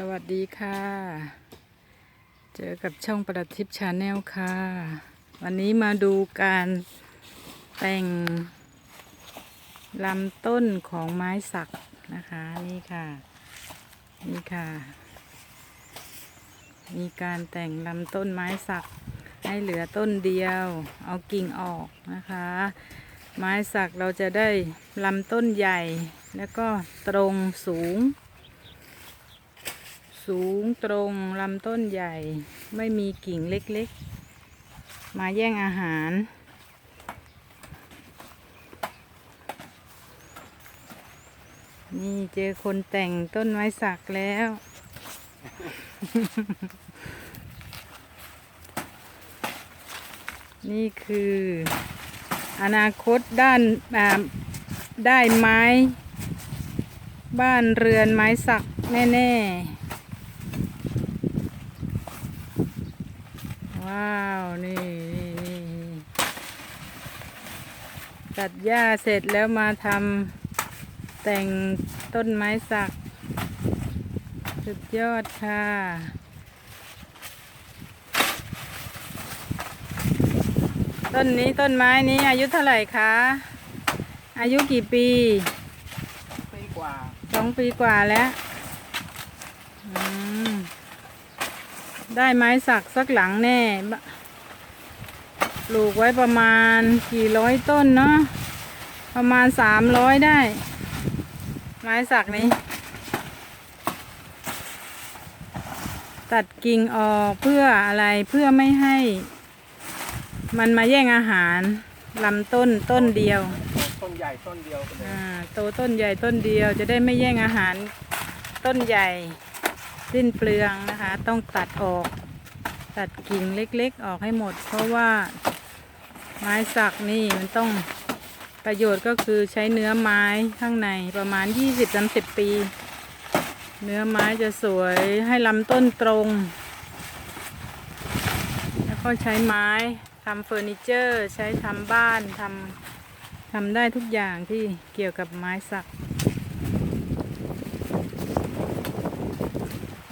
สวัสดีค่ะ เจอกับช่องประทิปชาแนลค่ะ วันนี้มาดูการแต่งลำต้นของไม้สักนะคะ นี่ค่ะ นี่ค่ะ มีการแต่งลำต้นไม้สัก ให้เหลือต้นเดียว เอากิ่งออกนะคะ ไม้สักเราจะได้ลำต้นใหญ่ แล้วก็ตรงสูง สูงตรงลำต้นใหญ่ ไม่มีกิ่งเล็กๆ มาแย่งอาหาร นี่เจอคนแต่งต้นไม้สักแล้ว นี่คืออนาคตด้านได้ไม้ บ้านเรือนไม้สักแน่ ๆ ว้าว นี่นี่นี่ตัดหญ้าเสร็จแล้วมาทำแต่งต้นไม้สัก สุดยอดค่ะต้นนี้ต้นไม้นี้อายุเท่าไหร่คะ อายุกี่ปีปีกว่าสองปีกว่าแล้ว อืม ได้ไม้สักสักหลังแน่บะปลูกไว้ประมาณกี่ร้อยต้นเนาะประมาณสามร้อยได้ ไม้สักนี้ ตัดกิ่งออกเพื่ออะไรเพื่อไม่ให้ มันมาแย่งอาหารลำต้นต้นเดียว ต้นใหญ่ต้นเดียวไปเลยอ่าโตต้นใหญ่ต้นเดียวจะได้ไม่แย่งอาหารต้นใหญ่ สิ้นเปลืองนะคะ ต้องตัดออก ตัดกิ่งเล็กๆ ออกให้หมด เพราะว่าไม้สักนี่มันต้องประโยชน์ก็คือใช้เนื้อไม้ข้างในประมาณ 20-30 ปี เนื้อไม้จะสวยให้ลำต้นตรง แล้วก็ใช้ไม้ทำเฟอร์นิเจอร์ ใช้ทำบ้านทำทำได้ทุกอย่างที่เกี่ยวกับไม้สัก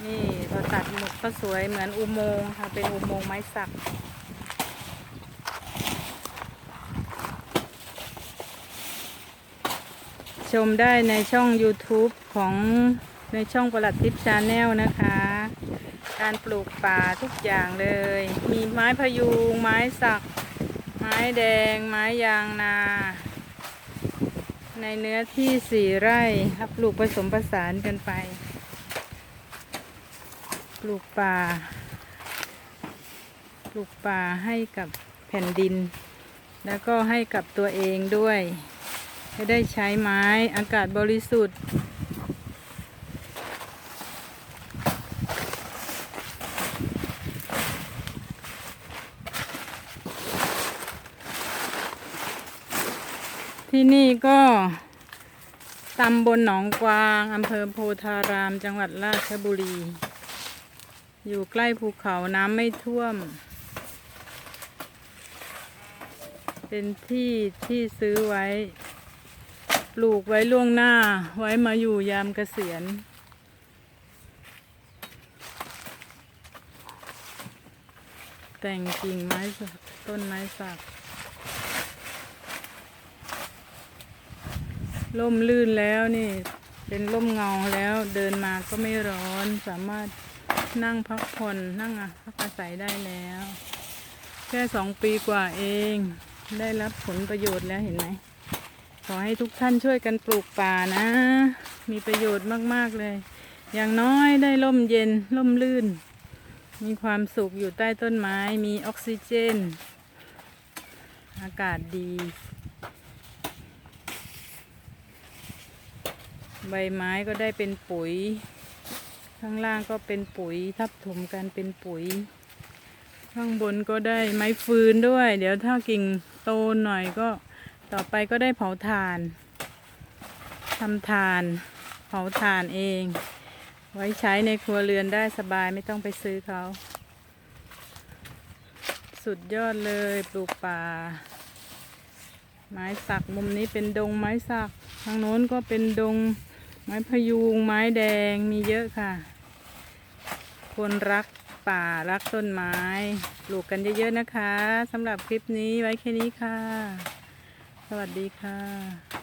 นี่พอตัดหมดก็สวยเหมือนอุโมงค์ค่ะ เป็นอุโมงค์ไม้สัก ชมได้ในช่อง YouTube ของในช่องประหลัดทิพย์ชาแนลนะคะ การปลูกป่าทุกอย่างเลย มีไม้พยูง ไม้สัก ไม้แดง ไม้ยางนา ในเนื้อที่สี่ไร่ครับปลูกผสมผสานกันไป ลูกป่าปลูกป่าให้กับแผ่นดิน แล้วก็ให้กับตัวเองด้วยจะได้ใช้ไม้อากาศบริสุทธิ์ ที่นี่ก็ตำบลหนองกวาง อำเภอโพธาราม จังหวัดราชบุรี อยู่ใกล้ภูเขาน้ำไม่ท่วม เป็นที่ที่ซื้อไว้ ปลูกไว้ล่วงหน้าไว้มาอยู่ยามเกษียณ แต่งกิ่งไม้ต้นไม้สักร่มลื่นแล้วนี่ เป็นร่มเงาแล้วเดินมาก็ไม่ร้อนสามารถ นั่งพักผ่อนนั่งอะพักอาศัยได้แล้ว แค่สองปีกว่าเอง ได้รับผลประโยชน์แล้วเห็นไหมขอให้ทุกท่านช่วยกันปลูกป่านะ มีประโยชน์มากๆเลย อย่างน้อยได้ร่มเย็นร่มลื่น มีความสุขอยู่ใต้ต้นไม้มีออกซิเจน อากาศดีใบไม้ก็ได้เป็นปุ๋ย ข้างล่างก็เป็นปุ๋ยทับถมกันเป็นปุ๋ย ข้างบนก็ได้ไม้ฟืนด้วย เดี๋ยวถ้ากิ่งโตหน่อยก็ต่อไปก็ได้เผาถ่านทำถ่าน เผาถ่านเอง ไว้ใช้ในครัวเรือนได้สบายไม่ต้องไปซื้อเขา สุดยอดเลยปลูกป่า ไม้สักมุมนี้เป็นดงไม้สัก ทางโน้นก็เป็นดงไม้พยูงไม้แดงมีเยอะค่ะ คนรักป่ารักต้นไม้ปลูกกันเยอะๆนะคะสำหรับคลิปนี้ไว้แค่นี้ค่ะ สวัสดีค่ะ